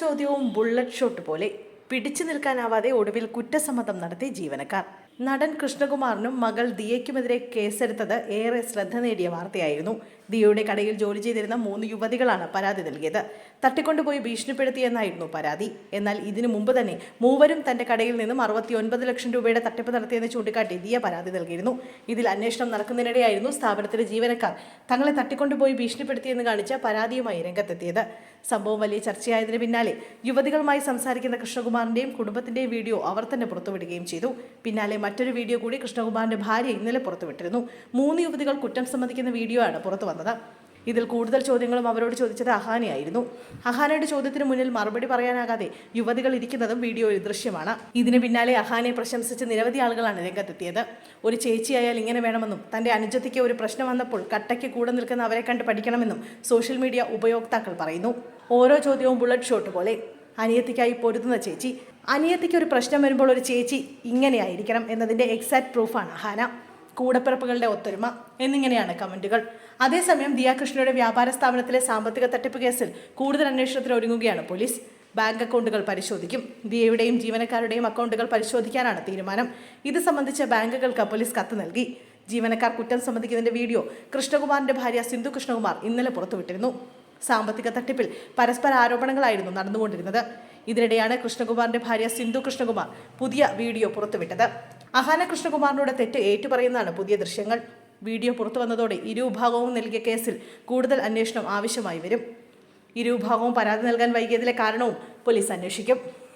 ചോദ്യവും bullet shot പോലെ പിടിച്ചു നിൽക്കാനാവാതെ ഒടുവിൽ കുറ്റസമ്മതം നടത്തി ജീവനക്കാർ. നടൻ കൃഷ്ണകുമാറിനും മകൾ ദിയയ്ക്കുമെതിരെ കേസെടുത്തത് ഏറെ ശ്രദ്ധ നേടിയ വാർത്തയായിരുന്നു. ദിയയുടെ കടയിൽ ജോലി ചെയ്തിരുന്ന മൂന്ന് യുവതികളാണ് പരാതി നൽകിയത്. തട്ടിക്കൊണ്ടുപോയി ഭീഷണിപ്പെടുത്തിയെന്നായിരുന്നു പരാതി. എന്നാൽ ഇതിനു മുമ്പ് തന്നെ മൂവരും തന്റെ കടയിൽ നിന്നും അറുപത്തി ഒൻപത് ലക്ഷം രൂപയുടെ തട്ടിപ്പ് നടത്തിയെന്ന് ചൂണ്ടിക്കാട്ടി ദിയ പരാതി നൽകിയിരുന്നു. ഇതിൽ അന്വേഷണം നടക്കുന്നതിനിടെയായിരുന്നു സ്ഥാപനത്തിലെ ജീവനക്കാർ തങ്ങളെ തട്ടിക്കൊണ്ടുപോയി ഭീഷണിപ്പെടുത്തിയെന്ന് കാണിച്ച പരാതിയുമായി രംഗത്തെത്തിയത്. സംഭവം വലിയ ചർച്ചയായതിന് പിന്നാലെ യുവതികളുമായി സംസാരിക്കുന്ന കൃഷ്ണകുമാറിന്റെയും കുടുംബത്തിന്റെയും വീഡിയോ അവർ തന്നെ പുറത്തുവിടുകയും ചെയ്തു. പിന്നാലെ മറ്റൊരു വീഡിയോ കൂടി കൃഷ്ണകുമാറിന്റെ ഭാര്യ ഇന്നലെ പുറത്തുവിട്ടിരുന്നു. മൂന്ന് യുവതികൾ കുറ്റം സമ്മതിക്കുന്ന വീഡിയോ ആണ് പുറത്തു വന്നത് ഇതിൽ കൂടുതൽ ചോദ്യങ്ങളും അവരോട് ചോദിച്ചത് അഹാനയായിരുന്നു. അഹാനയുടെ ചോദ്യത്തിന് മുന്നിൽ മറുപടി പറയാനാകാതെ യുവതികൾ ഇരിക്കുന്നതും വീഡിയോയിൽ ദൃശ്യമാണ്. ഇതിന് പിന്നാലെ അഹാനെ പ്രശംസിച്ച് നിരവധി ആളുകളാണ് രംഗത്തെത്തിയത്. ഒരു ചേച്ചിയായാൽ ഇങ്ങനെ വേണമെന്നും തന്റെ അനുജത്തിക്ക് ഒരു പ്രശ്നം വന്നപ്പോൾ കട്ടയ്ക്ക് കൂടെ നിൽക്കുന്ന അവരെ കണ്ട് പഠിക്കണമെന്നും സോഷ്യൽ മീഡിയ ഉപയോക്താക്കൾ പറയുന്നു. ഓരോ ചോദ്യവും ബുള്ളറ്റ് ഷോട്ട് പോലെ. അനിയത്തിക്കായി പൊരുതുന്ന ചേച്ചി. അനിയത്തിക്ക് ഒരു പ്രശ്നം വരുമ്പോൾ ഒരു ചേച്ചി ഇങ്ങനെയായിരിക്കണം എന്നതിന്റെ എക്സാക്ട് പ്രൂഫാണ് അഹാന. കൂടപ്പിറപ്പുകളുടെ ഒത്തൊരുമ എന്നിങ്ങനെയാണ് കമന്റുകൾ. അതേസമയം ദിയാകൃഷ്ണയുടെ വ്യാപാര സ്ഥാപനത്തിലെ സാമ്പത്തിക തട്ടിപ്പ് കേസിൽ കൂടുതൽ അന്വേഷണത്തിന് ഒരുങ്ങുകയാണ് പോലീസ്. ബാങ്ക് അക്കൗണ്ടുകൾ പരിശോധിക്കും. ദിയയുടെയും ജീവനക്കാരുടെയും അക്കൗണ്ടുകൾ പരിശോധിക്കാനാണ് തീരുമാനം. ഇത് സംബന്ധിച്ച് ബാങ്കുകൾക്ക് പോലീസ് കത്ത് നൽകി. ജീവനക്കാർ കുറ്റം സമ്മതിക്കുന്നതിന്റെ വീഡിയോ കൃഷ്ണകുമാറിന്റെ ഭാര്യ സിന്ധു കൃഷ്ണകുമാർ ഇന്നലെ പുറത്തുവിട്ടിരുന്നു. സാമ്പത്തിക തട്ടിപ്പിൽ പരസ്പര ആരോപണങ്ങളായിരുന്നു നടന്നുകൊണ്ടിരുന്നത്. ഇതിനിടെയാണ് കൃഷ്ണകുമാറിന്റെ ഭാര്യ സിന്ധു കൃഷ്ണകുമാർ പുതിയ വീഡിയോ പുറത്തുവിട്ടത്. അഹാന കൃഷ്ണകുമാറിനോട് തെറ്റ് ഏറ്റുപറയുന്നതാണ് പുതിയ ദൃശ്യങ്ങൾ. വീഡിയോ പുറത്തു വന്നതോടെ ഇരുവിഭാഗവും നൽകിയ കേസിൽ കൂടുതൽ അന്വേഷണം ആവശ്യമായി വരും. ഇരുവിഭാഗവും പരാതി നൽകാൻ വൈകിയതിലെ കാരണവും പോലീസ് അന്വേഷിക്കും.